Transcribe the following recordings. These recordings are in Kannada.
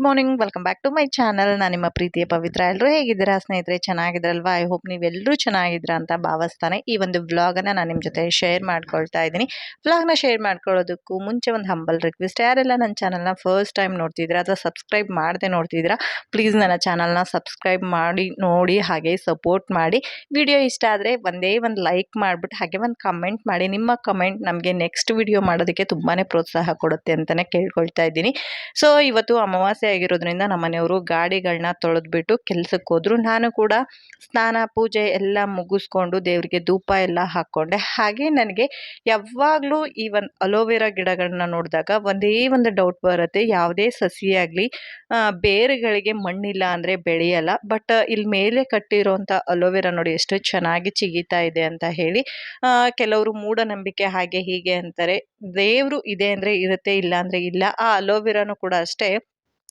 Good morning welcome back to my channel ನಾನು ನಿಮ್ಮ ಪ್ರೀತಿಯ ಪವಿತ್ರ. ಎಲ್ಲರೂ ಹೇಗಿದ್ದೀರಾ? ಸ್ನೇಹಿತರೆ, ಚೆನ್ನಾಗಿದ್ರಲ್ವಾ? ಐ ಹೋಪ್ ನೀವೆಲ್ಲರೂ ಚೆನ್ನಾಗಿದ್ರ ಅಂತ ಭಾವಿಸ್ತಾನೆ. ಈ ಒಂದು ವ್ಲಾಗನ್ನು ನಾನು ನಿಮ್ಮ ಜೊತೆ ಶೇರ್ ಮಾಡ್ಕೊಳ್ತಾ ಇದ್ದೀನಿ. ವ್ಲಾಗ್ನ ಶೇರ್ ಮಾಡ್ಕೊಳ್ಳೋದಕ್ಕೂ ಮುಂಚೆ ಒಂದು ಹಂಬಲ್ ರಿಕ್ವೆಸ್ಟ್ ಯಾರೆಲ್ಲ ನನ್ನ ಚಾನಲ್ನ ಫಸ್ಟ್ ಟೈಮ್ ನೋಡ್ತಿದ್ದೀರಾ ಅಥವಾ ಸಬ್ಸ್ಕ್ರೈಬ್ ಮಾಡದೆ ನೋಡ್ತಿದ್ದೀರಾ ಪ್ಲೀಸ್ ನನ್ನ ಚಾನಲ್ನ ಸಬ್ಸ್ಕ್ರೈಬ್ ಮಾಡಿ, ನೋಡಿ, ಹಾಗೆ ಸಪೋರ್ಟ್ ಮಾಡಿ. ವಿಡಿಯೋ ಇಷ್ಟ ಆದರೆ ಒಂದೇ ಒಂದು ಲೈಕ್ ಮಾಡಿಬಿಟ್ಟು ಹಾಗೆ ಒಂದು ಕಮೆಂಟ್ ಮಾಡಿ. ನಿಮ್ಮ ಕಮೆಂಟ್ ನಮಗೆ ನೆಕ್ಸ್ಟ್ ವಿಡಿಯೋ ಮಾಡೋದಕ್ಕೆ ತುಂಬಾ ಪ್ರೋತ್ಸಾಹ ಕೊಡುತ್ತೆ ಅಂತಲೇ ಕೇಳ್ಕೊಳ್ತಾ ಇದ್ದೀನಿ. ಸೊ ಇವತ್ತು ಅಮಾವಾಸ್ಯೆ ಆಗಿರೋದ್ರಿಂದ ನಮ್ಮ ಮನೆಯವರು ಗಾಡಿಗಳನ್ನ ತೊಳೆದ್ಬಿಟ್ಟು ಕೆಲ್ಸಕ್ಕೆ ಹೋದರು ನಾನು ಕೂಡ ಸ್ನಾನ, ಪೂಜೆ ಎಲ್ಲ ಮುಗಿಸ್ಕೊಂಡು ದೇವರಿಗೆ ಧೂಪ ಎಲ್ಲ ಹಾಕ್ಕೊಂಡೆ. ಹಾಗೆ ನನಗೆ ಯಾವಾಗಲೂ ಈ ಒಂದು ಅಲೋವೆರಾ ಗಿಡಗಳನ್ನ ನೋಡಿದಾಗ ಒಂದೇ ಒಂದು ಡೌಟ್ ಬರುತ್ತೆ. ಯಾವುದೇ ಸಸಿಯಾಗಲಿ ಬೇರುಗಳಿಗೆ ಮಣ್ಣಿಲ್ಲ ಅಂದರೆ ಬೆಳೆಯಲ್ಲ. ಬಟ್ ಇಲ್ಲಿ ಮೇಲೆ ಕಟ್ಟಿರೋಂಥ ಅಲೋವೆರಾ ನೋಡಿ ಎಷ್ಟು ಚೆನ್ನಾಗಿ ಚಿಗಿತಾ ಇದೆ ಅಂತ ಹೇಳಿ ಕೆಲವರು ಮೂಢನಂಬಿಕೆ ಹಾಗೆ ಹೀಗೆ ಅಂತಾರೆ. ದೇವರು ಇದೆ ಅಂದರೆ ಇರುತ್ತೆ, ಇಲ್ಲ ಅಂದರೆ ಇಲ್ಲ. ಆ ಅಲೋವೆರಾನು ಕೂಡ ಅಷ್ಟೇ.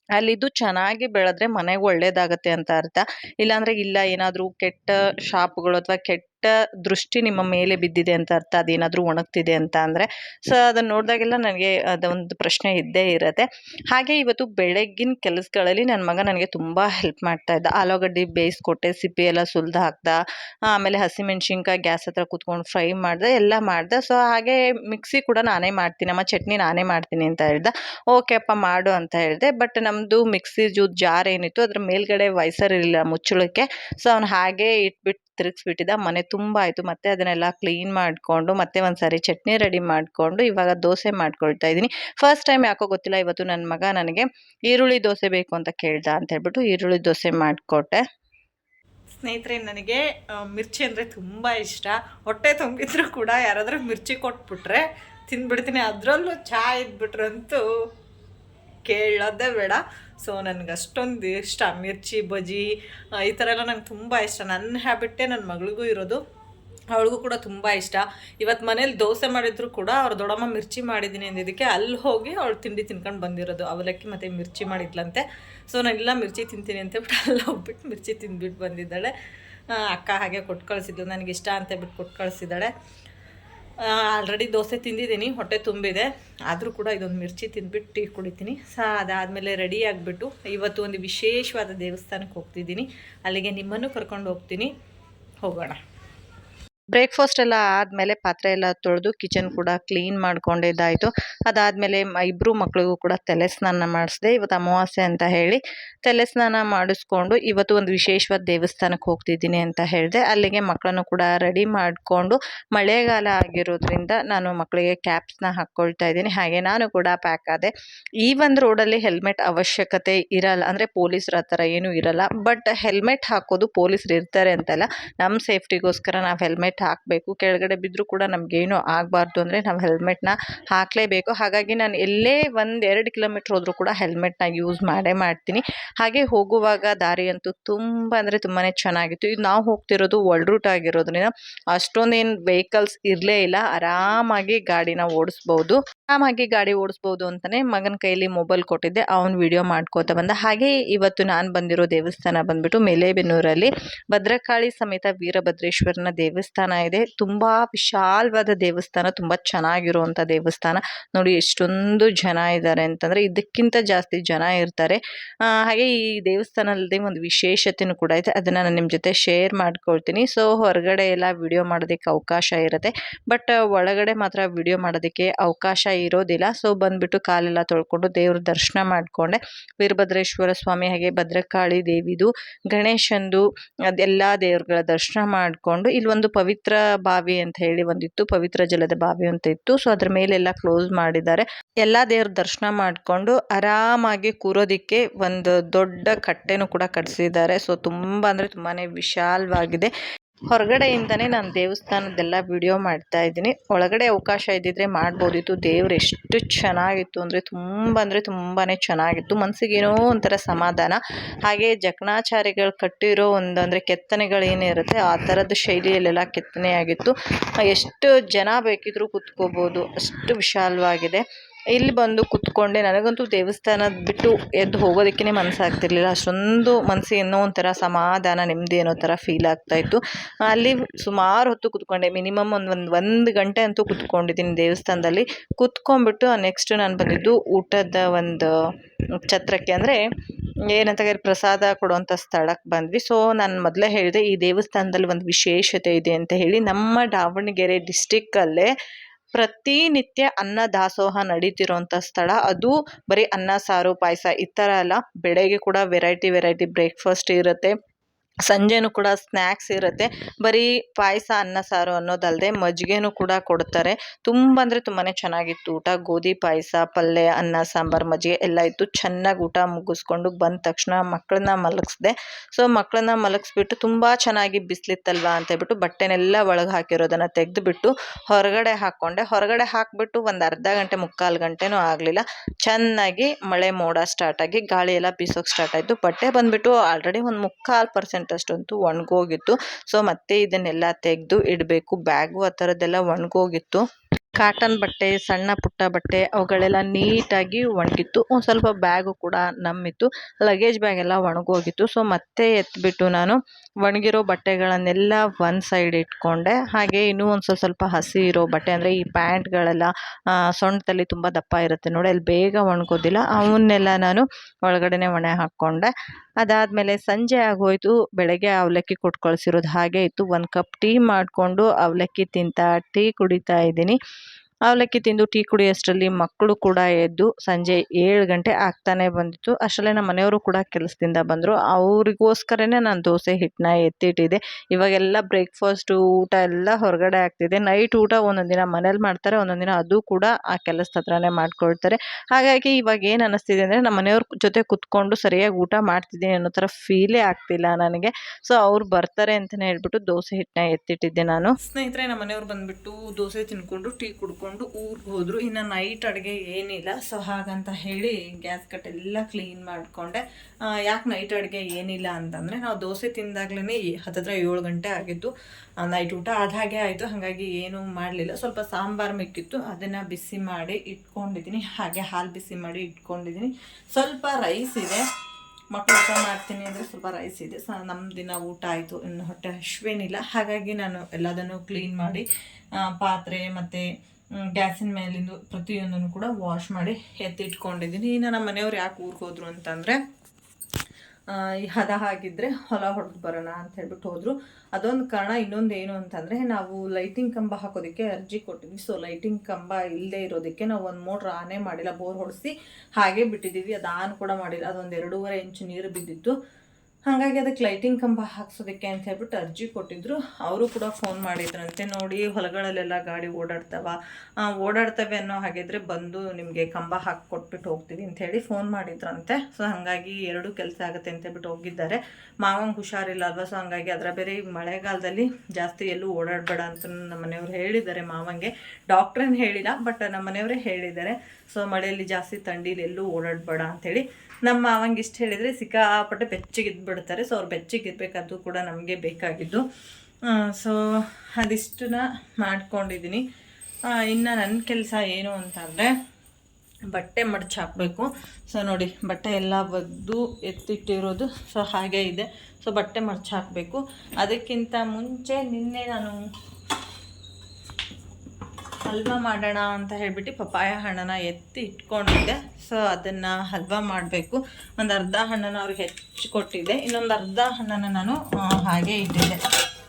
ಅಲ್ಲಿದ್ದು ಚೆನ್ನಾಗಿ ಬೆಳೆದ್ರೆ ಮನೆಗೆ ಒಳ್ಳೇದಾಗತ್ತೆ ಅಂತ ಅರ್ಥ. ಇಲ್ಲಾಂದ್ರೆ ಇಲ್ಲ ಏನಾದರೂ ಕೆಟ್ಟ ಶಾಪಗಳು ಅಥವಾ ಕೆಟ್ಟ ದೃಷ್ಟಿ ನಿಮ್ಮ ಮೇಲೆ ಬಿದ್ದಿದೆ ಅಂತ ಅರ್ಥ, ಅದೇನಾದರೂ ಒಣಗ್ತಿದೆ ಅಂತ ಅಂದರೆ. ಸೊ ಅದನ್ನು ನೋಡಿದಾಗೆಲ್ಲ ನನಗೆ ಅದೊಂದು ಪ್ರಶ್ನೆ ಇದ್ದೇ ಇರುತ್ತೆ. ಹಾಗೆ ಇವತ್ತು ಬೆಳಗ್ಗಿನ ಕೆಲಸಗಳಲ್ಲಿ ನನ್ನ ಮಗ ನನಗೆ ತುಂಬ ಹೆಲ್ಪ್ ಮಾಡ್ತಾ ಇದ್ದ. ಆಲೂಗಡ್ಡೆ ಬೇಯಿಸ್ಕೊಟ್ಟೆ ಸಿಪ್ಪೆ ಎಲ್ಲ ಸುಲ್ದು ಹಾಕ್ದ, ಆಮೇಲೆ ಹಸಿಮೆಣ್ಸಿನ್ಕಾಯಿ ಗ್ಯಾಸ್ ಹತ್ರ ಕೂತ್ಕೊಂಡು ಫ್ರೈ ಮಾಡಿದೆ, ಎಲ್ಲ ಮಾಡ್ದೆ. ಸೊ ಹಾಗೆ ಮಿಕ್ಸಿ ಕೂಡ ನಾನೇ ಮಾಡ್ತೀನಿ, ಅಮ್ಮ ಚಟ್ನಿ ನಾನೇ ಮಾಡ್ತೀನಿ ಅಂತ ಹೇಳ್ದ. ಓಕೆ ಅಪ್ಪ ಮಾಡು ಅಂತ ಹೇಳಿದೆ. ಬಟ್ ನಮ್ಮದು ಮಿಕ್ಸಿ ಜೂ ಜಾರ್ ಏನಿತ್ತು, ಅದ್ರ ಮೇಲ್ಗಡೆ ವೈಸರ್ ಇರಲಿಲ್ಲ ಮುಚ್ಚಳಕ್ಕೆ. ಸೊ ಅವ್ನು ಹಾಗೆ ಇಟ್ಬಿಟ್ಟು ತಿರುಗಿಸ್ಬಿಟ್ಟಿದ್ದ ಮನೆ ತುಂಬ ಆಯಿತು. ಮತ್ತೆ ಅದನ್ನೆಲ್ಲ ಕ್ಲೀನ್ ಮಾಡಿಕೊಂಡು, ಮತ್ತೆ ಒಂದು ಸಾರಿ ಚಟ್ನಿ ರೆಡಿ ಮಾಡಿಕೊಂಡು ಇವಾಗ ದೋಸೆ ಮಾಡ್ಕೊಳ್ತಾ ಇದ್ದೀನಿ. ಫಸ್ಟ್ ಟೈಮ್ ಯಾಕೋ ಗೊತ್ತಿಲ್ಲ, ಇವತ್ತು ನನ್ನ ಮಗ ನನಗೆ ಈರುಳ್ಳಿ ದೋಸೆ ಬೇಕು ಅಂತ ಕೇಳ್ದ ಅಂತ ಹೇಳ್ಬಿಟ್ಟು ಈರುಳ್ಳಿ ದೋಸೆ ಮಾಡಿಕೊಟ್ಟೆ. ಸ್ನೇಹಿತರೆ, ನನಗೆ ಮಿರ್ಚಿ ಅಂದರೆ ತುಂಬ ಇಷ್ಟ. ಹೊಟ್ಟೆ ತುಂಬಿದ್ರು ಕೂಡ ಯಾರಾದರೂ ಮಿರ್ಚಿ ಕೊಟ್ಬಿಟ್ರೆ ತಿಂದ್ಬಿಡ್ತೀನಿ ಅದರಲ್ಲೂ ಚಾ ಇದ್ಬಿಟ್ರಂತೂ ಕೇಳೋದೇ ಬೇಡ. ಸೊ ನನಗೆ ಅಷ್ಟೊಂದು ಇಷ್ಟ. ಮಿರ್ಚಿ, ಬಜ್ಜಿ ಈ ಥರ ಎಲ್ಲ ನಂಗೆ ತುಂಬ ಇಷ್ಟ. ನನ್ನ ಹ್ಯಾಬಿಟ್ಟೇ ನನ್ನ ಮಗಳಿಗೂ ಇರೋದು. ಅವಳಿಗೂ ಕೂಡ ತುಂಬ ಇಷ್ಟ. ಇವತ್ತು ಮನೇಲಿ ದೋಸೆ ಮಾಡಿದ್ರು ಕೂಡ ಅವ್ರ ದೊಡ್ಡಮ್ಮ ಮಿರ್ಚಿ ಮಾಡಿದ್ದೀನಿ ಅಂದಿದ್ದಕ್ಕೆ ಅಲ್ಲಿ ಹೋಗಿ ಅವಳು ತಿಂಡಿ ತಿನ್ಕೊಂಡು ಬಂದಿರೋದು. ಅವಲಕ್ಕಿ ಮತ್ತು ಮಿರ್ಚಿ ಮಾಡಿದ್ಲಂತೆ. ಸೊ ನಾನೆಲ್ಲ ಮಿರ್ಚಿ ತಿಂತೀನಿ ಅಂತ ಬಿಟ್ಟು ಅಲ್ಲಿ ಹೋಗ್ಬಿಟ್ಟು ಮಿರ್ಚಿ ತಿಂದ್ಬಿಟ್ಟು ಬಂದಿದ್ದಾಳೆ. ಅಕ್ಕ ಹಾಗೆ ಕೊಟ್ಟು ನನಗೆ ಇಷ್ಟ ಅಂತ ಬಿಟ್ಟು ಕೊಟ್ಟು ಕಳಿಸಿದ್ದಾಳೆ. ಆಲ್ರೆಡಿ ದೋಸೆ ತಿಂದಿದ್ದೀನಿ, ಹೊಟ್ಟೆ ತುಂಬಿದೆ. ಆದರೂ ಕೂಡ ಇದೊಂದು ಮಿರ್ಚಿ ತಿಂದ್ಬಿಟ್ಟು ಟೀ ಕುಡಿತೀನಿ. ಸೊ, ಅದಾದಮೇಲೆ ರೆಡಿ ಆಗಿಬಿಟ್ಟು ಇವತ್ತು ಒಂದು ವಿಶೇಷವಾದ ದೇವಸ್ಥಾನಕ್ಕೆ ಹೋಗ್ತಿದ್ದೀನಿ. ಅಲ್ಲಿಗೆ ನಿಮ್ಮನ್ನು ಕರ್ಕೊಂಡು ಹೋಗ್ತೀನಿ. ಹೋಗೋಣ. ಬ್ರೇಕ್ಫಾಸ್ಟ್ ಎಲ್ಲ ಆದಮೇಲೆ ಪಾತ್ರೆ ಎಲ್ಲ ತೊಳೆದು ಕಿಚನ್ ಕೂಡ ಕ್ಲೀನ್ ಮಾಡ್ಕೊಂಡಿದ್ದಾಯಿತು ಅದಾದಮೇಲೆ ಇಬ್ಬರು ಮಕ್ಕಳಿಗೂ ಕೂಡ ತಲೆ ಸ್ನಾನ ಮಾಡಿಸಿದೆ. ಇವತ್ತು ಅಮಾವಾಸ್ಯೆ ಅಂತ ಹೇಳಿ ತಲೆ ಸ್ನಾನ ಮಾಡಿಸ್ಕೊಂಡು ಇವತ್ತು ಒಂದು ವಿಶೇಷವಾದ ದೇವಸ್ಥಾನಕ್ಕೆ ಹೋಗ್ತಿದ್ದೀನಿ ಅಂತ ಹೇಳಿದೆ. ಅಲ್ಲಿಗೆ ಮಕ್ಕಳನ್ನು ಕೂಡ ರೆಡಿ ಮಾಡಿಕೊಂಡು ಮಳೆಗಾಲ ಆಗಿರೋದ್ರಿಂದ ನಾನು ಮಕ್ಕಳಿಗೆ ಕ್ಯಾಪ್ಸ್ನ ಹಾಕ್ಕೊಳ್ತಾ ಇದ್ದೀನಿ. ಹಾಗೆ ನಾನು ಕೂಡ ಪ್ಯಾಕ್ ಆದೆ. ಈ ಒಂದು ರೋಡಲ್ಲಿ ಹೆಲ್ಮೆಟ್ ಅವಶ್ಯಕತೆ ಇರಲ್ಲ. ಅಂದರೆ ಪೊಲೀಸರ ಥರ ಏನೂ ಇರಲ್ಲ. ಬಟ್ ಹೆಲ್ಮೆಟ್ ಹಾಕೋದು ಪೊಲೀಸರು ಇರ್ತಾರೆ ಅಂತಲ್ಲ ನಮ್ಮ ಸೇಫ್ಟಿಗೋಸ್ಕರ ನಾವು ಹೆಲ್ಮೆಟ್ ಹಾಕಬೇಕು. ಕೆಳಗಡೆ ಬಿದ್ದರೂ ಕೂಡ ನಮಗೇನು ಆಗಬಾರ್ದು ಅಂದರೆ ನಾವು ಹೆಲ್ಮೆಟ್ನ ಹಾಕಲೇಬೇಕು. ಹಾಗಾಗಿ ನಾನು ಎಲ್ಲೇ ಒಂದು ಎರಡು ಕಿಲೋಮೀಟ್ರ್ ಹೋದರೂ ಕೂಡ ಹೆಲ್ಮೆಟ್ನ ಯೂಸ್ ಮಾಡೇ ಮಾಡ್ತೀನಿ. ಹಾಗೆ ಹೋಗುವಾಗ ದಾರಿ ಅಂತೂ ತುಂಬ ಅಂದರೆ ತುಂಬಾ ಚೆನ್ನಾಗಿತ್ತು. ಇದು ನಾವು ಹೋಗ್ತಿರೋದು ವರ್ಲ್ಡ್ ರೂಟ್ ಆಗಿರೋದ್ರಿಂದ ಅಷ್ಟೊಂದೇನು ವೆಹಿಕಲ್ಸ್ ಇರಲೇ ಇಲ್ಲ. ಆರಾಮಾಗಿ ಗಾಡಿನ ಓಡಿಸ್ಬೋದು. ಆರಾಮಾಗಿ ಗಾಡಿ ಓಡಿಸ್ಬೋದು ಅಂತಲೇ ಮಗನ ಕೈಯಲ್ಲಿ ಮೊಬೈಲ್ ಕೊಟ್ಟಿದ್ದೆ. ಅವ್ನು ವಿಡಿಯೋ ಮಾಡ್ಕೋತ ಬಂದ. ಹಾಗೆ ಇವತ್ತು ನಾನು ಬಂದಿರೋ ದೇವಸ್ಥಾನ ಬಂದ್ಬಿಟ್ಟು ಮೇಲೆಬೆನ್ನೂರಲ್ಲಿ ಭದ್ರಕಾಳಿ ಸಮೇತ ವೀರಭದ್ರೇಶ್ವರನ ದೇವಸ್ಥಾನ ಇದೆ. ತುಂಬ ವಿಶಾಲವಾದ ದೇವಸ್ಥಾನ, ತುಂಬ ಚೆನ್ನಾಗಿರುವಂಥ ದೇವಸ್ಥಾನ. ನೋಡಿ ಎಷ್ಟೊಂದು ಜನ ಇದ್ದಾರೆ ಅಂತಂದ್ರೆ ಇದಕ್ಕಿಂತ ಜಾಸ್ತಿ ಜನ ಇರ್ತಾರೆ. ಹಾಗೆ ಈ ದೇವಸ್ಥಾನದಲ್ಲಿ ಒಂದು ವಿಶೇಷತೆಯೂ ಕೂಡ ಇದೆ. ಅದನ್ನು ನಾನು ನಿಮ್ಮ ಜೊತೆ ಶೇರ್ ಮಾಡ್ಕೊಳ್ತೀನಿ. ಸೊ ಹೊರಗಡೆ ಎಲ್ಲ ವಿಡಿಯೋ ಮಾಡೋದಕ್ಕೆ ಅವಕಾಶ ಇರುತ್ತೆ. ಬಟ್ ಒಳಗಡೆ ಮಾತ್ರ ವಿಡಿಯೋ ಮಾಡೋದಕ್ಕೆ ಅವಕಾಶ ಇರೋದಿಲ್ಲ. ಸೊ ಬಂದ್ಬಿಟ್ಟು ಕಾಲೆಲ್ಲ ತೊಳ್ಕೊಂಡು ದೇವ್ರ ದರ್ಶನ ಮಾಡಿಕೊಂಡೆ. ವೀರಭದ್ರೇಶ್ವರ ಸ್ವಾಮಿ ಹಾಗೆ ಭದ್ರಕಾಳಿ ದೇವಿದು, ಗಣೇಶಂದು, ಅದೆಲ್ಲ ದೇವ್ರಗಳ ದರ್ಶನ ಮಾಡಿಕೊಂಡು ಇಲ್ಲಿ ಒಂದು ಪವಿತ್ರ ಬಾವಿ ಅಂತ ಹೇಳಿ ಒಂದಿತ್ತು. ಪವಿತ್ರ ಜಲದ ಬಾವಿ ಅಂತ ಇತ್ತು. ಸೊ ಅದ್ರ ಮೇಲೆಲ್ಲ ಕ್ಲೋಸ್ ಮಾಡಿದ್ದಾರೆ. ಎಲ್ಲ ದೇವ್ರ ದರ್ಶನ ಮಾಡಿಕೊಂಡು ಆರಾಮಾಗಿ ಕೂರೋದಿಕ್ಕೆ ಒಂದು ದೊಡ್ಡ ಕಟ್ಟೆನೂ ಕೂಡ ಕಟ್ಸಿದ್ದಾರೆ. ಸೊ ತುಂಬ ಅಂದರೆ ತುಂಬಾ ವಿಶಾಲವಾಗಿದೆ. ಹೊರಗಡೆಯಿಂದನೇ ನಾನು ದೇವಸ್ಥಾನದ್ದೆಲ್ಲ ವಿಡಿಯೋ ಮಾಡ್ತಾ ಇದ್ದೀನಿ. ಒಳಗಡೆ ಅವಕಾಶ ಇದ್ದಿದ್ರೆ ಮಾಡ್ಬೋದಿತ್ತು. ದೇವ್ರು ಎಷ್ಟು ಚೆನ್ನಾಗಿತ್ತು ಅಂದರೆ ತುಂಬ ಅಂದರೆ ತುಂಬಾ ಚೆನ್ನಾಗಿತ್ತು. ಮನಸ್ಸಿಗೇನೋ ಒಂಥರ ಸಮಾಧಾನ. ಹಾಗೆ ಜಕಣಾಚಾರಿಗಳು ಕಟ್ಟಿರೋ ಒಂದು ಅಂದರೆ ಕೆತ್ತನೆಗಳು ಏನಿರುತ್ತೆ ಆ ಥರದ ಶೈಲಿಯಲ್ಲೆಲ್ಲ ಕೆತ್ತನೆ ಆಗಿತ್ತು ಎಷ್ಟು ಜನ ಬೇಕಿದ್ರೂ ಕುತ್ಕೋಬೋದು. ಅಷ್ಟು ವಿಶಾಲವಾಗಿದೆ. ಇಲ್ಲಿ ಬಂದು ಕುತ್ಕೊಂಡೆ. ನನಗಂತೂ ದೇವಸ್ಥಾನ ಬಿಟ್ಟು ಎದ್ದು ಹೋಗೋದಕ್ಕೇ ಮನಸ್ಸಾಗ್ತಿರ್ಲಿಲ್ಲ. ಅಷ್ಟೊಂದು ಮನಸ್ಸು ಏನೋ ಒಂಥರ ಸಮಾಧಾನ, ನೆಮ್ಮದಿ ಅನ್ನೋ ಥರ ಫೀಲ್ ಆಗ್ತಾಯಿತ್ತು ಅಲ್ಲಿ ಸುಮಾರು ಹೊತ್ತು ಕುತ್ಕೊಂಡೆ. ಮಿನಿಮಮ್ ಒಂದು ಒಂದು ಒಂದು ಗಂಟೆ ಅಂತೂ ಕುತ್ಕೊಂಡಿದ್ದೀನಿ ದೇವಸ್ಥಾನದಲ್ಲಿ. ಕುತ್ಕೊಂಡ್ಬಿಟ್ಟು ನೆಕ್ಸ್ಟ್ ನಾನು ಬಂದಿದ್ದು ಊಟದ ಒಂದು ಛತ್ರಕ್ಕೆ. ಅಂದರೆ ಏನಂತ ಕೇಳಿ ಪ್ರಸಾದ ಕೊಡುವಂಥ ಸ್ಥಳಕ್ಕೆ ಬಂದ್ವಿ. ಸೊ ನಾನು ಮೊದಲೇ ಹೇಳಿದೆ, ಈ ದೇವಸ್ಥಾನದಲ್ಲಿ ಒಂದು ವಿಶೇಷತೆ ಇದೆ ಅಂತ ಹೇಳಿ ನಮ್ಮ ದಾವಣಗೆರೆ ಡಿಸ್ಟಿಕ್ಕಲ್ಲೇ ಪ್ರತಿನಿತ್ಯ ಅನ್ನ ದಾಸೋಹ ನಡೀತಿರೋಂಥ ಸ್ಥಳ. ಅದು ಬರೀ ಅನ್ನ, ಸಾರು, ಪಾಯಸ ಈ ಥರ ಅಲ್ಲ. ಬೆಳಗ್ಗೆ ಕೂಡ ವೆರೈಟಿ ವೆರೈಟಿ ಬ್ರೇಕ್ಫಾಸ್ಟ್ ಇರುತ್ತೆ. ಸಂಜೆನೂ ಕೂಡ ಸ್ನ್ಯಾಕ್ಸ್ ಇರುತ್ತೆ. ಬರೀ ಪಾಯಸ, ಅನ್ನ, ಸಾರು ಅನ್ನೋದಲ್ಲದೆ ಮಜ್ಜಿಗೆನೂ ಕೂಡ ಕೊಡ್ತಾರೆ. ತುಂಬ ಅಂದರೆ ತುಂಬಾ ಚೆನ್ನಾಗಿತ್ತು ಊಟ. ಗೋಧಿ, ಪಾಯಸ, ಪಲ್ಯ, ಅನ್ನ, ಸಾಂಬಾರು, ಮಜ್ಜಿಗೆ ಎಲ್ಲ ಇತ್ತು. ಚೆನ್ನಾಗಿ ಊಟ ಮುಗಿಸ್ಕೊಂಡು ಬಂದ ತಕ್ಷಣ ಮಕ್ಕಳನ್ನ ಮಲಗಿಸ್ದೆ. ಸೊ, ಮಕ್ಕಳನ್ನ ಮಲಗಿಸ್ಬಿಟ್ಟು ತುಂಬ ಚೆನ್ನಾಗಿ ಬಿಸಿಲಿತ್ತಲ್ವಾ ಅಂತ ಹೇಳ್ಬಿಟ್ಟು ಬಟ್ಟೆನೆಲ್ಲ ಒಳಗೆ ಹಾಕಿರೋದನ್ನು ತೆಗೆದುಬಿಟ್ಟು ಹೊರಗಡೆ ಹಾಕ್ಕೊಂಡೆ. ಹೊರಗಡೆ ಹಾಕಿಬಿಟ್ಟು ಒಂದು ಅರ್ಧ ಗಂಟೆ, ಮುಕ್ಕಾಲು ಗಂಟೆನೂ ಆಗಲಿಲ್ಲ. ಚೆನ್ನಾಗಿ ಮಳೆ ಮೋಡ ಸ್ಟಾರ್ಟಾಗಿ ಗಾಳಿ ಎಲ್ಲ ಬೀಸೋಕೆ ಸ್ಟಾರ್ಟ್ ಆಯಿತು. ಬಟ್ಟೆ ಬಂದುಬಿಟ್ಟು ಆಲ್ರೆಡಿ ಒಂದು ಮುಕ್ಕಾಲು ಪರ್ಸೆಂಟ್ ಅಷ್ಟಂತೂ ಒಣಗೋಗಿತ್ತು. ಸೊ ಮತ್ತೆ ಇದನ್ನೆಲ್ಲ ತೆಗೆದು ಇಡಬೇಕು. ಬ್ಯಾಗು ಆ ಥರದ್ದೆಲ್ಲ ಒಣಗೋಗಿತ್ತು. ಕಾಟನ್ ಬಟ್ಟೆ, ಸಣ್ಣ ಪುಟ್ಟ ಬಟ್ಟೆ ಅವುಗಳೆಲ್ಲ ನೀಟಾಗಿ ಒಣಗಿತ್ತು. ಒಂದು ಸ್ವಲ್ಪ ಬ್ಯಾಗು ಕೂಡ ನಮ್ಮಿತ್ತು. ಲಗೇಜ್ ಬ್ಯಾಗ್ ಎಲ್ಲ ಒಣಗೋಗಿತ್ತು. ಸೊ ಮತ್ತೆ ಎತ್ಬಿಟ್ಟು ನಾನು ಒಣಗಿರೋ ಬಟ್ಟೆಗಳನ್ನೆಲ್ಲ ಒನ್ ಸೈಡ್ ಇಟ್ಕೊಂಡೆ. ಹಾಗೆ ಇನ್ನೂ ಒಂದು ಸ್ವಲ್ಪ ಸ್ವಲ್ಪ ಹಸಿ ಇರೋ ಬಟ್ಟೆ ಅಂದರೆ ಈ ಪ್ಯಾಂಟ್ಗಳೆಲ್ಲ ಸೊಂಟದಲ್ಲಿ ತುಂಬ ದಪ್ಪ ಇರುತ್ತೆ ನೋಡಿ, ಅಲ್ಲಿ ಬೇಗ ಒಣಗೋದಿಲ್ಲ. ಅವನ್ನೆಲ್ಲ ನಾನು ಒಳಗಡೆ ಒಣ ಹಾಕ್ಕೊಂಡೆ ಅದಾದಮೇಲೆ ಸಂಜೆ ಆಗೋಯ್ತು, ಬೆಳಗ್ಗೆ ಅವಲಕ್ಕಿ ಕೊಟ್ಟು ಕಳಿಸಿರೋದು ಹಾಗೆ ಇತ್ತು. ಒಂದು ಕಪ್ ಟೀ ಮಾಡಿಕೊಂಡು ಅವಲಕ್ಕಿ ತಿಂತಾ, ಟೀ ಕುಡಿತಾ ಇದ್ದೀನಿ. ಅವಲಕ್ಕಿ ತಿಂದು ಟೀ ಕುಡಿಯೋಷ್ಟರಲ್ಲಿ ಮಕ್ಕಳು ಕೂಡ ಎದ್ದು ಸಂಜೆ ಏಳು ಗಂಟೆ ಆಗ್ತಾನೆ ಬಂದಿತ್ತು. ಅಷ್ಟರಲ್ಲೇ ನಮ್ಮ ಮನೆಯವರು ಕೂಡ ಕೆಲಸದಿಂದ ಬಂದರು. ಅವರಿಗೋಸ್ಕರನೇ ನಾನು ದೋಸೆ ಹಿಟ್ಟನ್ನ ಎತ್ತಿಟ್ಟಿದ್ದೆ. ಇವಾಗೆಲ್ಲ ಬ್ರೇಕ್ಫಾಸ್ಟು, ಊಟ ಎಲ್ಲ ಹೊರಗಡೆ ಆಗ್ತಿದೆ. ನೈಟ್ ಊಟ ಒಂದೊಂದು ದಿನ ಮನೇಲಿ ಮಾಡ್ತಾರೆ, ಒಂದೊಂದು ದಿನ ಅದು ಕೂಡ ಆ ಕೆಲಸದ ಹತ್ರನೇ ಮಾಡ್ಕೊಳ್ತಾರೆ. ಹಾಗಾಗಿ ಇವಾಗ ಏನು ಅನ್ನಿಸ್ತಿದೆ ಅಂದರೆ ನಮ್ಮ ಮನೆಯವ್ರ ಜೊತೆ ಕುತ್ಕೊಂಡು ಸರಿಯಾಗಿ ಊಟ ಮಾಡ್ತಿದ್ದೀನಿ ಅನ್ನೋ ಥರ ಫೀಲೇ ಆಗ್ತಿಲ್ಲ ನನಗೆ. ಸೊ ಅವ್ರು ಬರ್ತಾರೆ ಅಂತಲೇ ಹೇಳ್ಬಿಟ್ಟು ದೋಸೆ ಹಿಟ್ಟನ್ನ ಎತ್ತಿಟ್ಟಿದ್ದೆ ನಾನು. ಸ್ನೇಹಿತರೆ, ನಮ್ಮ ಮನೆಯವ್ರು ಬಂದುಬಿಟ್ಟು ದೋಸೆ ತಿನ್ಕೊಂಡು ಟೀ ಕುಡ್ಕೊಂಡು ಊರಿಗೆ ಹೋದ್ರು. ಇನ್ನು ನೈಟ್ ಅಡುಗೆ ಏನಿಲ್ಲ. ಸೊ ಹಾಗಂತ ಹೇಳಿ ಗ್ಯಾಸ್ ಕಟ್ಟೆಲ್ಲ ಕ್ಲೀನ್ ಮಾಡಿಕೊಂಡೆ. ಯಾಕೆ ನೈಟ್ ಅಡುಗೆ ಏನಿಲ್ಲ ಅಂತಂದರೆ ನಾವು ದೋಸೆ ತಿಂದಾಗ್ಲೇ ಹತ್ತಿರ ಏಳು ಗಂಟೆ ಆಗಿತ್ತು ನೈಟ್ ಊಟ ಆದ ಹಾಗೆ ಆಯಿತು. ಹಾಗಾಗಿ ಏನೂ ಮಾಡಲಿಲ್ಲ. ಸ್ವಲ್ಪ ಸಾಂಬಾರು ಮಿಕ್ಕಿತ್ತು. ಅದನ್ನು ಬಿಸಿ ಮಾಡಿ ಇಟ್ಕೊಂಡಿದ್ದೀನಿ. ಹಾಗೆ ಹಾಲು ಬಿಸಿ ಮಾಡಿ ಇಟ್ಕೊಂಡಿದ್ದೀನಿ. ಸ್ವಲ್ಪ ರೈಸ್ ಇದೆ. ಮಕ್ಕಳು ಊಟ ಮಾಡ್ತೀನಿ ಅಂದರೆ ಸ್ವಲ್ಪ ರೈಸ್ ಇದೆ. ಸೊ ನಮ್ಮ ದಿನ ಊಟ ಆಯಿತು. ಇನ್ನು ಹೊಟ್ಟೆ ಹಶ್ವೇನಿಲ್ಲ ಹಾಗಾಗಿ ನಾನು ಎಲ್ಲದನ್ನು ಕ್ಲೀನ್ ಮಾಡಿ ಪಾತ್ರೆ ಮತ್ತು ಗ್ಯಾಸಿನ ಮೇಲಿಂದು ಪ್ರತಿಯೊಂದನ್ನು ಕೂಡ ವಾಶ್ ಮಾಡಿ ಎತ್ತಿಟ್ಕೊಂಡಿದ್ದೀನಿ. ಇನ್ನು ನಮ್ಮ ಮನೆಯವ್ರು ಯಾಕೆ ಊರಿಗೆ ಹೋದ್ರು ಅಂತಂದರೆ ಈ ಹದ ಆಗಿದ್ದರೆ ಹೊಲ ಹೊಡೆದು ಬರೋಣ ಅಂತ ಹೇಳ್ಬಿಟ್ಟು ಹೋದರು. ಅದೊಂದು ಕಾರಣ ಇನ್ನೊಂದು ಏನು ಅಂತಂದರೆ, ನಾವು ಲೈಟಿಂಗ್ ಕಂಬ ಹಾಕೋದಕ್ಕೆ ಅರ್ಜಿ ಕೊಟ್ಟಿದ್ವಿ. ಸೊ ಲೈಟಿಂಗ್ ಕಂಬ ಇಲ್ಲದೆ ಇರೋದಕ್ಕೆ ನಾವು ಒಂದು ಮೋಟ್ರ್ ಆನೇ ಮಾಡಿಲ್ಲ, ಬೋರ್ ಹೊಡಿಸಿ ಹಾಗೆ ಬಿಟ್ಟಿದ್ದೀವಿ. ಅದು ಆನ್ ಕೂಡ ಮಾಡಿಲ್ಲ. ಅದೊಂದು ಎರಡೂವರೆ ಇಂಚು ನೀರು ಬಿದ್ದಿತ್ತು. ಹಾಗಾಗಿ ಅದಕ್ಕೆ ಲೈಟಿಂಗ್ ಕಂಬ ಹಾಕ್ಸೋದಕ್ಕೆ ಅಂತ ಹೇಳ್ಬಿಟ್ಟು ಅರ್ಜಿ ಕೊಟ್ಟಿದ್ರು. ಅವರು ಕೂಡ ಫೋನ್ ಮಾಡಿದ್ರಂತೆ, ನೋಡಿ ಹೊಲಗಳಲ್ಲೆಲ್ಲ ಗಾಡಿ ಓಡಾಡ್ತವ. ಓಡಾಡ್ತವೆ ಅನ್ನೋ ಹಾಗಿದ್ರೆ ಬಂದು ನಿಮಗೆ ಕಂಬ ಹಾಕಿ ಕೊಟ್ಬಿಟ್ಟು ಹೋಗ್ತೀವಿ ಅಂತ ಹೇಳಿ ಫೋನ್ ಮಾಡಿದ್ರಂತೆ. ಸೊ ಹಾಗಾಗಿ ಎರಡು ಕೆಲಸ ಆಗುತ್ತೆ ಅಂತ ಹೇಳ್ಬಿಟ್ಟು ಹೋಗಿದ್ದಾರೆ. ಮಾವಂಗೆ ಹುಷಾರಿಲ್ಲ ಅಲ್ವಾ ಸೊ ಹಾಗಾಗಿ ಅದರ ಬೇರೆ ಈಗ ಮಳೆಗಾಲದಲ್ಲಿ ಜಾಸ್ತಿ ಎಲ್ಲೂ ಓಡಾಡಬೇಡ ಅಂತ ನಮ್ಮ ಮನೆಯವ್ರು ಹೇಳಿದ್ದಾರೆ ಮಾವಂಗೆ. ಡಾಕ್ಟ್ರೇನು ಹೇಳಿಲ್ಲ ಬಟ್ ನಮ್ಮ ಮನೆಯವರೇ ಹೇಳಿದ್ದಾರೆ. ಸೊ ಮಳೆಯಲ್ಲಿ ಜಾಸ್ತಿ ತಂಡೀಲಿ ಎಲ್ಲೂ ಓಡಾಡಬೇಡ ಅಂಥೇಳಿ ನಮ್ಮ ಮಾವಂಗೆ ಇಷ್ಟು ಹೇಳಿದರೆ ಸಿಕ್ಕಾಪಟ್ಟೆ ಬೆಚ್ಚಗೆ ಇದ್ಬಿಡ್ತಾರೆ ಸೊ ಅವ್ರು ಬೆಚ್ಚಗಿರ್ಬೇಕಾದ್ದು ಕೂಡ ನಮಗೆ ಬೇಕಾಗಿದ್ದು. ಸೊ ಅದಿಷ್ಟನ್ನ ಮಾಡ್ಕೊಂಡಿದ್ದೀನಿ. ಇನ್ನು ನನ್ನ ಕೆಲಸ ಏನು ಅಂತಂದರೆ ಬಟ್ಟೆ ಮಡಚಿ ಹಾಕಬೇಕು. ಸೊ ನೋಡಿ, ಬಟ್ಟೆ ಎಲ್ಲ ಬಗ್ದು ಎತ್ತಿಟ್ಟಿರೋದು, ಸೊ ಹಾಗೆ ಇದೆ. ಸೊ ಬಟ್ಟೆ ಮಡಚಿ ಹಾಕಬೇಕು. ಅದಕ್ಕಿಂತ ಮುಂಚೆ ನಿನ್ನೆ ನಾನು ಹಲ್ವಾ ಮಾಡೋಣ ಅಂತ ಹೇಳಿಬಿಟ್ಟು ಪಪ್ಪಾಯ ಹಣ್ಣನ ಎತ್ತಿ ಇಟ್ಕೊಂಡಿದ್ದೆ. ಸೊ ಅದನ್ನು ಹಲ್ವಾ ಮಾಡಬೇಕು. ಒಂದು ಅರ್ಧ ಹಣ್ಣನ್ನು ಅವ್ರಿಗೆ ಹೆಚ್ಚು ಕೊಟ್ಟಿದ್ದೆ. ಇನ್ನೊಂದು ಅರ್ಧ ಹಣ್ಣನ್ನು ನಾನು ಹಾಗೆ ಇಟ್ಟಿದ್ದೆ.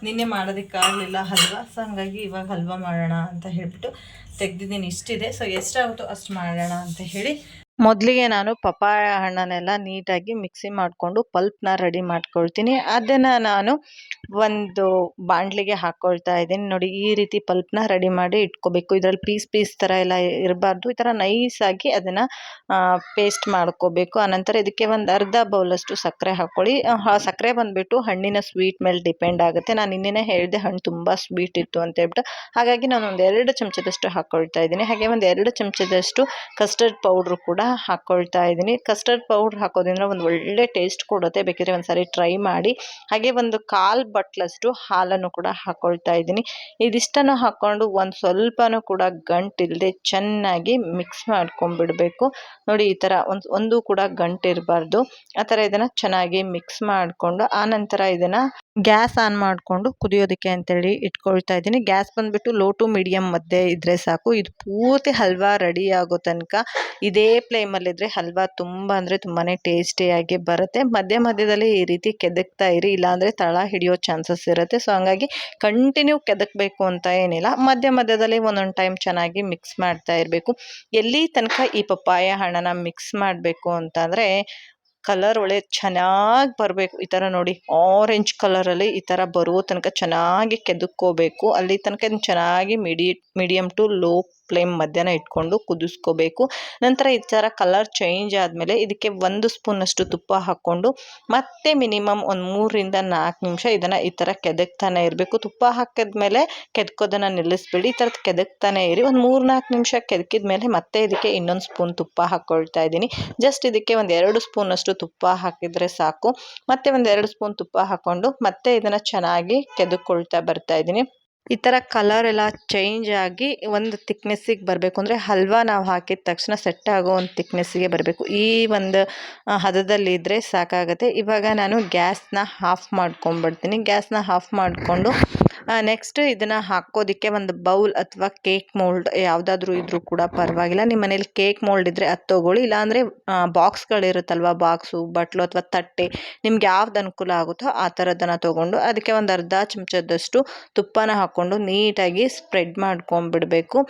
ನಿನ್ನೆ ಮಾಡೋದಕ್ಕಾಗಲಿಲ್ಲ ಹಲ್ವಾ. ಸೊ ಹಂಗಾಗಿ ಇವಾಗ ಹಲ್ವಾ ಮಾಡೋಣ ಅಂತ ಹೇಳಿಬಿಟ್ಟು ತೆಗ್ದಿದ್ದೀನಿ ಇಷ್ಟಿದೆ. ಸೊ ಎಷ್ಟಾಗುತ್ತೋ ಅಷ್ಟು ಮಾಡೋಣ ಅಂತ ಹೇಳಿ ಮೊದಲಿಗೆ ನಾನು ಪಪಾಯ ಹಣ್ಣನ್ನೆಲ್ಲ ನೀಟಾಗಿ ಮಿಕ್ಸಿ ಮಾಡಿಕೊಂಡು ಪಲ್ಪ್ನ ರೆಡಿ ಮಾಡ್ಕೊಳ್ತೀನಿ. ಅದನ್ನು ನಾನು ಒಂದು ಬಾಣಲಿಗೆ ಹಾಕ್ಕೊಳ್ತಾ ಇದ್ದೀನಿ. ನೋಡಿ, ಈ ರೀತಿ ಪಲ್ಪ್ನ ರೆಡಿ ಮಾಡಿ ಇಟ್ಕೋಬೇಕು. ಇದರಲ್ಲಿ ಪೀಸ್ ಪೀಸ್ ಥರ ಎಲ್ಲ ಇರಬಾರ್ದು. ಈ ಥರ ನೈಸಾಗಿ ಅದನ್ನು ಪೇಸ್ಟ್ ಮಾಡ್ಕೋಬೇಕು. ಆನಂತರ ಇದಕ್ಕೆ ಒಂದು ಅರ್ಧ ಬೌಲಷ್ಟು ಸಕ್ಕರೆ ಹಾಕ್ಕೊಳ್ಳಿ. ಸಕ್ಕರೆ ಬಂದುಬಿಟ್ಟು ಹಣ್ಣಿನ ಸ್ವೀಟ್ ಮೇಲೆ ಡಿಪೆಂಡ್ ಆಗುತ್ತೆ. ನಾನು ಇನ್ನೇ ಹೇಳಿದೆ ಹಣ್ಣು ತುಂಬ ಸ್ವೀಟ್ ಇತ್ತು ಅಂತ ಹೇಳ್ಬಿಟ್ಟು. ಹಾಗಾಗಿ ನಾನು ಒಂದು ಎರಡು ಚಮಚದಷ್ಟು ಹಾಕ್ಕೊಳ್ತಾ ಇದ್ದೀನಿ. ಹಾಗೆ ಒಂದು ಎರಡು ಚಮಚದಷ್ಟು ಕಸ್ಟರ್ಡ್ ಪೌಡ್ರು ಕೂಡ ಹಾಕ್ಕೊಳ್ತಾ ಇದ್ದೀನಿ. ಕಸ್ಟರ್ಡ್ ಪೌಡ್ರ್ ಹಾಕೋದ್ರಿಂದ ಒಂದು ಒಳ್ಳೆ ಟೇಸ್ಟ್ ಕೊಡುತ್ತೆ. ಬೇಕಿದ್ರೆ ಒಂದ್ಸರಿ ಟ್ರೈ ಮಾಡಿ. ಹಾಗೆ ಒಂದು ಕಾಲು ಬಟ್ಲಷ್ಟು ಹಾಲನ್ನು ಕೂಡ ಹಾಕ್ಕೊಳ್ತಾ ಇದ್ದೀನಿ. ಇದಿಷ್ಟನ್ನು ಹಾಕ್ಕೊಂಡು ಒಂದು ಸ್ವಲ್ಪನೂ ಕೂಡ ಗಂಟಿಲ್ಲದೆ ಚೆನ್ನಾಗಿ ಮಿಕ್ಸ್ ಮಾಡ್ಕೊಂಡ್ಬಿಡ್ಬೇಕು. ನೋಡಿ, ಈ ಥರ ಒಂದು ಒಂದು ಕೂಡ ಗಂಟಿರಬಾರ್ದು. ಆ ಥರ ಇದನ್ನು ಚೆನ್ನಾಗಿ ಮಿಕ್ಸ್ ಮಾಡಿಕೊಂಡು, ಆನಂತರ ಇದನ್ನು ಗ್ಯಾಸ್ ಆನ್ ಮಾಡಿಕೊಂಡು ಕುದಿಯೋದಕ್ಕೆ ಅಂತೇಳಿ ಇಟ್ಕೊಳ್ತಾ ಇದ್ದೀನಿ. ಗ್ಯಾಸ್ ಬಂದುಬಿಟ್ಟು ಲೋ ಟು ಮೀಡಿಯಮ್ ಮಧ್ಯೆ ಇದ್ದರೆ ಸಾಕು. ಇದು ಪೂರ್ತಿ ಹಲ್ವಾ ರೆಡಿ ಆಗೋ ತನಕ ಇದೇ ಫ್ಲೇಮಲ್ಲಿದ್ದರೆ ಹಲ್ವಾ ತುಂಬ ಅಂದರೆ ತುಂಬಾ ಟೇಸ್ಟಿಯಾಗಿ ಬರುತ್ತೆ. ಮಧ್ಯ ಮಧ್ಯದಲ್ಲಿ ಈ ರೀತಿ ಕೆದಕ್ತಾ ಇರಿ. ಇಲ್ಲಾಂದರೆ ತಳ ಹಿಡಿಯೋ ಚಾನ್ಸಸ್ ಇರುತ್ತೆ. ಸೊ ಹಂಗಾಗಿ ಕಂಟಿನ್ಯೂ ಕೆದಕಬೇಕು ಅಂತ ಏನಿಲ್ಲ. ಮಧ್ಯ ಮಧ್ಯದಲ್ಲಿ ಒಂದೊಂದು ಟೈಮ್ ಚೆನ್ನಾಗಿ ಮಿಕ್ಸ್ ಮಾಡ್ತಾ ಇರಬೇಕು. ಎಲ್ಲಿ ತನಕ ಈ ಪಪ್ಪಾಯ ಹಣ್ಣನ ಮಿಕ್ಸ್ ಮಾಡಬೇಕು ಅಂತಂದರೆ ಕಲರ್ ಒಳ್ಳೆ ಚೆನ್ನಾಗಿ ಬರಬೇಕು. ಈ ಥರ ನೋಡಿ ಆರೆಂಜ್ ಕಲರಲ್ಲಿ ಈ ಥರ ಬರೋ ತನಕ ಚೆನ್ನಾಗಿ ಕೆದಕ್ಕೋಬೇಕು ಅಲ್ಲಿ ತನಕ ಚೆನ್ನಾಗಿ ಮಿಡಿ ಮೀಡಿಯಮ್ ಟು ಲೋ ಫ್ಲೇಮ್ ಮಧ್ಯಾಹ್ನ ಇಟ್ಕೊಂಡು ಕುದಿಸ್ಕೋಬೇಕು. ನಂತರ ಈ ಥರ ಕಲರ್ ಚೇಂಜ್ ಆದಮೇಲೆ ಇದಕ್ಕೆ ಒಂದು ಸ್ಪೂನಷ್ಟು ತುಪ್ಪ ಹಾಕ್ಕೊಂಡು ಮತ್ತೆ ಮಿನಿಮಮ್ ಒಂದು ಮೂರರಿಂದ ನಾಲ್ಕು ನಿಮಿಷ ಇದನ್ನು ಈ ಥರ ಕೆದಕ್ತಾನೆ ಇರಬೇಕು. ತುಪ್ಪ ಹಾಕಿದ್ಮೇಲೆ ಕೆದಕೋದನ್ನು ನಿಲ್ಲಿಸ್ಬಿಡಿ. ಈ ಥರದ್ದು ಕೆದಕ್ತಾನೆ ಇರಿ. ಒಂದು ಮೂರು ನಾಲ್ಕು ನಿಮಿಷ ಕೆದಕಿದ ಮೇಲೆ ಮತ್ತೆ ಇದಕ್ಕೆ ಇನ್ನೊಂದು ಸ್ಪೂನ್ ತುಪ್ಪ ಹಾಕ್ಕೊಳ್ತಾ ಇದ್ದೀನಿ. ಜಸ್ಟ್ ಇದಕ್ಕೆ ಒಂದು ಎರಡು ಸ್ಪೂನಷ್ಟು ತುಪ್ಪ ಹಾಕಿದರೆ ಸಾಕು. ಮತ್ತೆ ಒಂದು ಎರಡು ಸ್ಪೂನ್ ತುಪ್ಪ ಹಾಕ್ಕೊಂಡು ಮತ್ತೆ ಇದನ್ನು ಚೆನ್ನಾಗಿ ತೆಗೆದುಕೊಳ್ತಾ ಬರ್ತಾ ಇದ್ದೀನಿ. ಈ ಥರ ಕಲರ್ ಎಲ್ಲ ಚೇಂಜ್ ಆಗಿ ಒಂದು ತಿಕ್ನೆಸ್ಸಿಗೆ ಬರಬೇಕು. ಅಂದರೆ ಹಲ್ವಾ ನಾವು ಹಾಕಿದ ತಕ್ಷಣ ಸೆಟ್ ಆಗೋ ಒಂದು ತಿಕ್ನೆಸ್ಸಿಗೆ ಬರಬೇಕು. ಈ ಒಂದು ಹದದಲ್ಲಿ ಇದ್ದರೆ ಸಾಕಾಗುತ್ತೆ. ಇವಾಗ ನಾನು ಗ್ಯಾಸ್ನ ಆಫ್ ಮಾಡ್ಕೊಂಬಿಡ್ತೀನಿ ಗ್ಯಾಸ್ನ ಆಫ್ ಮಾಡಿಕೊಂಡು ನೆಕ್ಸ್ಟ್ ಇದನ್ನು ಹಾಕೋದಕ್ಕೆ ಒಂದು ಬೌಲ್ ಅಥವಾ ಕೇಕ್ ಮೋಲ್ಡ್ ಯಾವುದಾದ್ರೂ ಇದ್ದರೂ ಕೂಡ ಪರವಾಗಿಲ್ಲ. ನಿಮ್ಮ ಮನೇಲಿ ಕೇಕ್ ಮೋಲ್ಡ್ ಇದ್ದರೆ ಅದು ತೊಗೊಳ್ಳಿ. ಇಲ್ಲಾಂದರೆ ಬಾಕ್ಸ್ಗಳಿರುತ್ತಲ್ವ ಬಾಕ್ಸು ಬಟ್ಲು ಅಥವಾ ತಟ್ಟೆ, ನಿಮ್ಗೆ ಯಾವ್ದು ಅನುಕೂಲ ಆಗುತ್ತೋ ಆ ಥರದ್ದನ್ನು ತೊಗೊಂಡು ಅದಕ್ಕೆ ಒಂದು ಅರ್ಧ ಚಮಚದಷ್ಟು ತುಪ್ಪನ ಹಾಕ್ಕೊಂಡು ನೀಟಾಗಿ ಸ್ಪ್ರೆಡ್ ಮಾಡ್ಕೊಂಬಿಡಬೇಕು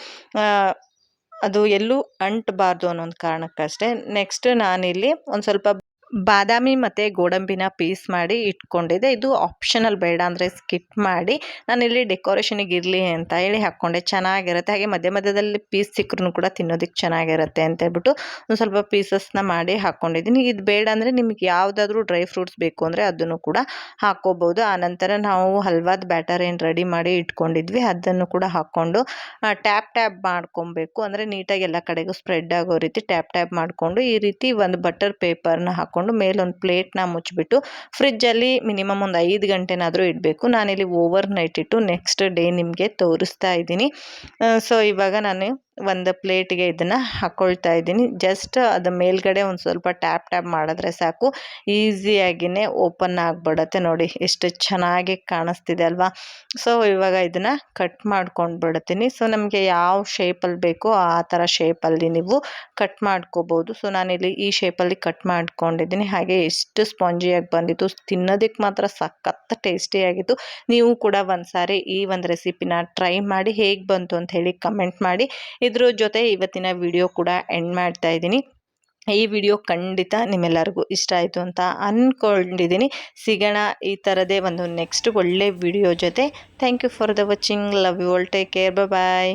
ಅದು ಎಲ್ಲೂ ಅಂಟಬಾರ್ದು ಅನ್ನೋ ಒಂದು ಕಾರಣಕ್ಕಷ್ಟೇ. ನೆಕ್ಸ್ಟ್ ನಾನಿಲ್ಲಿ ಒಂದು ಸ್ವಲ್ಪ ಬಾದಾಮಿ ಮತ್ತು ಗೋಡಂಬಿನ ಪೀಸ್ ಮಾಡಿ ಇಟ್ಕೊಂಡಿದ್ದೆ. ಇದು ಆಪ್ಷನಲ್ ಬೇಡ ಅಂದರೆ ಸ್ಕಿಪ್ ಮಾಡಿ. ನಾನಿಲ್ಲಿ ಡೆಕೋರೇಷನಿಗೆ ಇರಲಿ ಅಂತ ಹೇಳಿ ಹಾಕ್ಕೊಂಡೆ. ಚೆನ್ನಾಗಿರುತ್ತೆ. ಹಾಗೆ ಮಧ್ಯ ಮಧ್ಯದಲ್ಲಿ ಪೀಸ್ ಸಿಕ್ಕರೂ ಕೂಡ ತಿನ್ನೋದಕ್ಕೆ ಚೆನ್ನಾಗಿರುತ್ತೆ ಅಂತ ಹೇಳ್ಬಿಟ್ಟು ಒಂದು ಸ್ವಲ್ಪ ಪೀಸಸ್ನ ಮಾಡಿ ಹಾಕ್ಕೊಂಡಿದ್ದೀನಿ. ಇದು ಬೇಡ ಅಂದರೆ ನಿಮಗೆ ಯಾವುದಾದ್ರೂ ಡ್ರೈ ಫ್ರೂಟ್ಸ್ ಬೇಕು ಅಂದರೆ ಅದನ್ನು ಕೂಡ ಹಾಕ್ಕೋಬೋದು. ಆನಂತರ ನಾವು ಹಲ್ವಾದ ಬ್ಯಾಟರ್ ಏನು ರೆಡಿ ಮಾಡಿ ಇಟ್ಕೊಂಡಿದ್ವಿ, ಅದನ್ನು ಕೂಡ ಹಾಕ್ಕೊಂಡು ಟ್ಯಾಪ್ ಟ್ಯಾಪ್ ಮಾಡ್ಕೊಬೇಕು. ಅಂದರೆ ನೀಟಾಗಿ ಎಲ್ಲ ಕಡೆಗೂ ಸ್ಪ್ರೆಡ್ ಆಗೋ ರೀತಿ ಟ್ಯಾಪ್ ಟ್ಯಾಪ್ ಮಾಡಿಕೊಂಡು ಈ ರೀತಿ ಒಂದು ಬಟರ್ ಪೇಪರ್ನ ಹಾಕ್ಕೊಂಡು ಹಾಕ್ಕೊಂಡು ಮೇಲೊಂದು ಪ್ಲೇಟ್ನ ಮುಚ್ಚಿಬಿಟ್ಟು ಫ್ರಿಜ್ಜಲ್ಲಿ ಮಿನಿಮಮ್ ಒಂದು ಐದು ಗಂಟೆನಾದರೂ ಇಡಬೇಕು. ನಾನಿಲ್ಲಿ ಓವರ್ ನೈಟ್ ಇಟ್ಟು ನೆಕ್ಸ್ಟ್ ಡೇ ನಿಮಗೆ ತೋರಿಸ್ತಾ ಇದ್ದೀನಿ. ಸೊ ಇವಾಗ ನಾನು ಒಂದು ಪ್ಲೇಟಿಗೆ ಇದನ್ನು ಹಾಕ್ಕೊಳ್ತಾ ಇದ್ದೀನಿ. ಜಸ್ಟ್ ಅದು ಮೇಲ್ಗಡೆ ಒಂದು ಸ್ವಲ್ಪ ಟ್ಯಾಪ್ ಟ್ಯಾಪ್ ಮಾಡಿದ್ರೆ ಸಾಕು. ಈಸಿಯಾಗಿಯೇ ಓಪನ್ ಆಗಿಬಿಡತ್ತೆ ನೋಡಿ. ಎಷ್ಟು ಚೆನ್ನಾಗಿ ಕಾಣಿಸ್ತಿದೆ ಅಲ್ವಾ? ಸೊ ಇವಾಗ ಇದನ್ನು ಕಟ್ ಮಾಡ್ಕೊಂಡು ಬಿಡ್ತೀನಿ. ಸೊ ನಮಗೆ ಯಾವ ಶೇಪಲ್ಲಿ ಬೇಕೋ ಆ ಥರ ಶೇಪಲ್ಲಿ ನೀವು ಕಟ್ ಮಾಡ್ಕೋಬೋದು. ಸೊ ನಾನಿಲ್ಲಿ ಈ ಶೇಪಲ್ಲಿ ಕಟ್ ಮಾಡ್ಕೊಂಡಿದ್ದೀನಿ. ಹಾಗೆ ಎಷ್ಟು ಸ್ಪಾಂಜಿಯಾಗಿ ಬಂದಿತ್ತು ತಿನ್ನೋದಕ್ಕೆ ಮಾತ್ರ ಸಖತ್ ಟೇಸ್ಟಿಯಾಗಿತ್ತು ನೀವು ಕೂಡ ಒಂದು ಸಾರಿ ಈ ಒಂದು ರೆಸಿಪಿನ ಟ್ರೈ ಮಾಡಿ ಹೇಗೆ ಬಂತು ಅಂತ ಹೇಳಿ ಕಮೆಂಟ್ ಮಾಡಿ. ಇದ್ರ ಜೊತೆ ಇವತ್ತಿನ ವಿಡಿಯೋ ಕೂಡ ಎಂಡ್ ಮಾಡ್ತಾ ಇದ್ದೀನಿ. ಈ ವಿಡಿಯೋ ಖಂಡಿತ ನಿಮ್ಮೆಲ್ಲರಿಗೂ ಇಷ್ಟ ಆಯಿತು ಅಂತ ಅಂದ್ಕೊಂಡಿದ್ದೀನಿ ಸಿಗೋಣ ಈ ಥರದೇ ಒಂದು ನೆಕ್ಸ್ಟ್ ಒಳ್ಳೆ ವಿಡಿಯೋ ಜೊತೆ. Thank you for the watching love you all take care bye